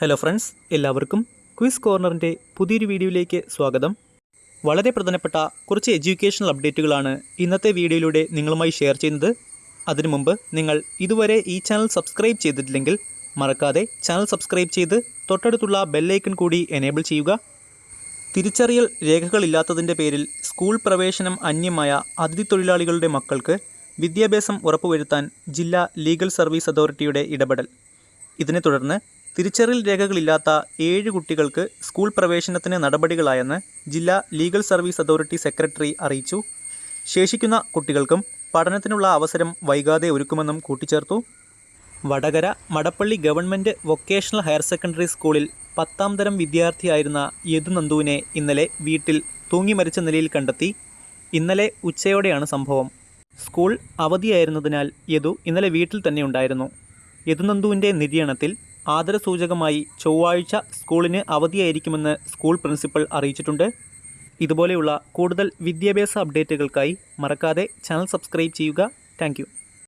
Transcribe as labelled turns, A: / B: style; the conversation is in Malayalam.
A: ഹലോ ഫ്രണ്ട്സ് എല്ലാവർക്കും ക്വിസ് കോർണറിന്റെ പുതിയൊരു വീഡിയോയിലേക്ക് സ്വാഗതം. വളരെ പ്രധാനപ്പെട്ട കുറച്ച് എഡ്യൂക്കേഷണൽ അപ്ഡേറ്റുകളാണ് ഇന്നത്തെ വീഡിയോയിലൂടെ നിങ്ങളുമായി ഷെയർ ചെയ്യുന്നത്. അതിനു മുമ്പ് നിങ്ങൾ ഇതുവരെ ഈ ചാനൽ സബ്സ്ക്രൈബ് ചെയ്തിട്ടില്ലെങ്കിൽ മറക്കാതെ ചാനൽ സബ്സ്ക്രൈബ് ചെയ്ത് തൊട്ടടുത്തുള്ള ബെല്ലൈക്കൺ കൂടി എനേബിൾ ചെയ്യുക. തിരിച്ചറിയൽ രേഖകളില്ലാത്തതിന്റെ പേരിൽ സ്കൂൾ പ്രവേശനം അന്യമായ അതിഥി തൊഴിലാളികളുടെ മക്കൾക്ക് വിദ്യാഭ്യാസം ഉറപ്പുവരുത്താൻ ജില്ലാ ലീഗൽ സർവീസ് അതോറിറ്റിയുടെ ഇടപെടൽ. ഇതിനെ തുടർന്ന് തിരിച്ചറിയൽ രേഖകളില്ലാത്ത ഏഴ് കുട്ടികൾക്ക് സ്കൂൾ പ്രവേശനത്തിന് നടപടികളായെന്ന് ജില്ലാ ലീഗൽ സർവീസ് അതോറിറ്റി സെക്രട്ടറി അറിയിച്ചു. ശേഷിക്കുന്ന കുട്ടികൾക്കും പഠനത്തിനുള്ള അവസരം വൈകാതെ ഒരുക്കുമെന്നും കൂട്ടിച്ചേർത്തു. Vadakara Madappally government vocational higher secondary സ്കൂളിൽ പത്താം തരം വിദ്യാർത്ഥിയായിരുന്ന യദു നന്ദുവിനെ ഇന്നലെ വീട്ടിൽ തൂങ്ങി മരിച്ച നിലയിൽ കണ്ടെത്തി. ഇന്നലെ ഉച്ചയോടെയാണ് സംഭവം. സ്കൂൾ അവധിയായിരുന്നതിനാൽ യദു ഇന്നലെ വീട്ടിൽ തന്നെ ഉണ്ടായിരുന്നു. യദുനന്ദുവിന്റെ നിര്യാണത്തിൽ ആദരസൂചകമായി ചൊവ്വാഴ്ച സ്കൂളിന് അവധിയായിരിക്കുമെന്ന് സ്കൂൾ പ്രിൻസിപ്പൽ അറിയിച്ചിട്ടുണ്ട്. ഇതുപോലെയുള്ള കൂടുതൽ വിദ്യാഭ്യാസ അപ്ഡേറ്റുകൾക്കായി മറക്കാതെ ചാനൽ സബ്സ്ക്രൈബ് ചെയ്യുക. താങ്ക്